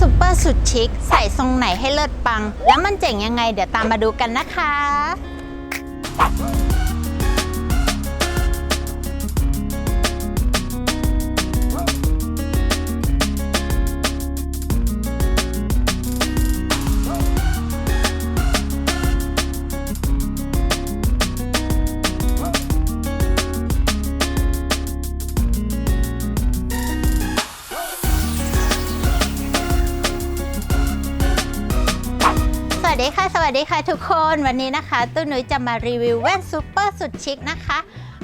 ซูเปอร์สุดชิค ใส่ทรงไหนให้เลิศปัง แล้วมันเจ๋งยังไง เดี๋ยวตามมาดูกันนะคะ สวัสดีค่ะ สวัสดีค่ะทุกคนวันนี้นะคะตุ้นุ้ยจะมารีวิวแว่นซูเปอร์สุดชิคนะคะ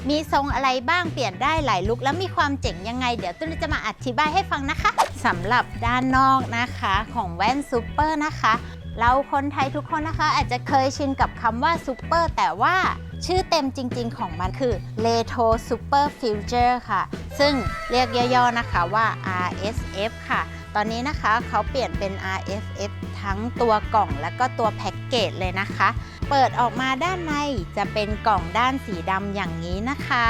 มีทรงอะไรบ้างเปลี่ยนได้หลายลุคแล้วมีความเจ๋งยังไง เดี๋ยวตุ้นุ้ยจะมาอธิบายให้ฟังนะคะสำหรับด้านนอกนะคะของแว่นซูเปอร์นะคะ เราคนไทยทุกคนนะคะ อาจจะเคยชินกับคำว่าซูเปอร์แต่ว่าชื่อเต็มจริง ๆ ของมันคือ l e t o Super Future ค่ะ ซึ่งเรียกย่อๆนะคะว่า RSF ค่ะ ตอนนี้นะคะเขาเปลี่ยนเป็น RFF ทั้งตัวกล่องและก็ตัวแพ็กเกจเลยนะคะ เปิดออกมาด้านในจะเป็นกล่องด้านสีดำอย่างนี้นะคะ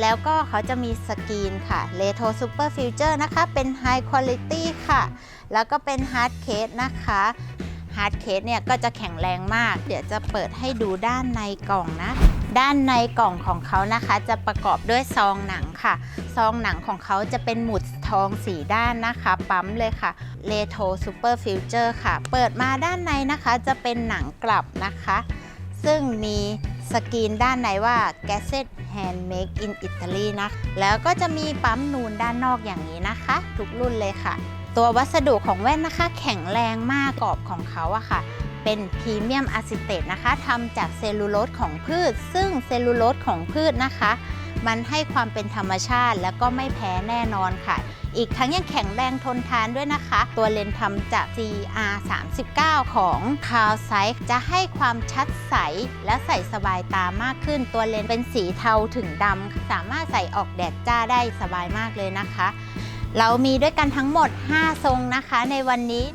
แล้วก็เขาจะมีสกรีนค่ะ r e t o Super Future นะคะ เป็น High Quality ค่ะ แล้วก็เป็น Hard Case นะคะ Hard Case เนี่ยก็จะแข็งแรงมาก เดี๋ยวจะเปิดให้ดูด้านในกล่องนะ ด้านในกล่องของเขานะคะ จะประกอบด้วยซองหนังค่ะ ซองหนังของเขาจะเป็นหมุดทองสีด้านนะคะ ปั๊มเลยค่ะ r e t o Super Future ค่ะ เปิดมาด้านในนะคะจะเป็นหนังกลับนะคะ ซึ่งมีสกรีนด้านในว่า g a s s e t Handmade in Italy นะ แล้วก็จะมีปั๊มนูนด้านนอกอย่างนี้นะคะ ทุกรุ่นเลยค่ะ ตัววัสดุของแว่นนะคะ แข็งแรงมากกรอบของเขาอะค่ะ เป็นพรีเมียมอะซิเตตนะคะทำจากเซลลูโลสของพืช ซึ่งเซลลูโลสของพืชนะคะ มันให้ความเป็นธรรมชาติแล้วก็ไม่แพ้แน่นอนค่ะ อีกทั้งยังแข็งแรงทนทานด้วยนะคะ ตัวเลนส์ทำจาก CR 39ของ c a r l s i z e จะให้ความชัดใสและใส่สบายตามากขึ้น ตัวเลนส์เป็นสีเทาถึงดำสามารถใส่ออกแดดจ้าได้สบายมากเลยนะคะ เรามีด้วยกันทั้งหมด 5 ทรงนะคะในวันนี้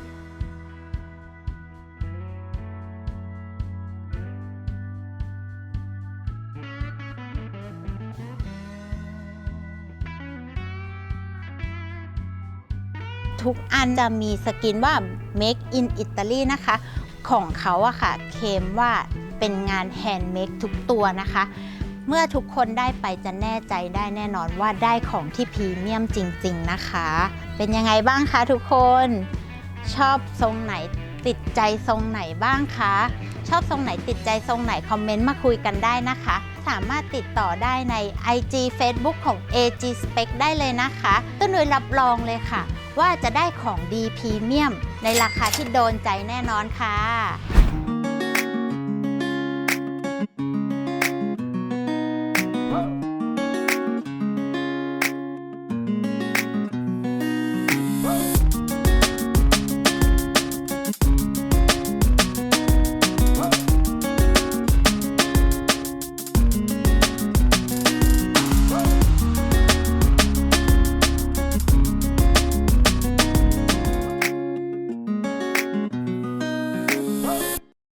ทุกอันจะมีสกรีนว่า make in Italy นะคะ ของเขาอะค่ะ เคมว่าเป็นงานแฮนด์เมดทุกตัวนะคะ เมื่อทุกคนได้ไปจะแน่ใจได้แน่นอนว่าได้ของที่พรีเมียมจริง ๆ นะคะ เป็นยังไงบ้างคะทุกคนชอบทรงไหนติดใจทรงไหนบ้างคะ ชอบทรงไหนติดใจทรงไหน คอมเมนต์มาคุยกันได้นะคะ สามารถติดต่อได้ใน IG Facebook ของ AG Spec ได้เลยนะคะต้นนุยรับรองเลยค่ะ ว่าจะได้ของดีพรีเมียม ในราคาที่โดนใจแน่นอนค่ะ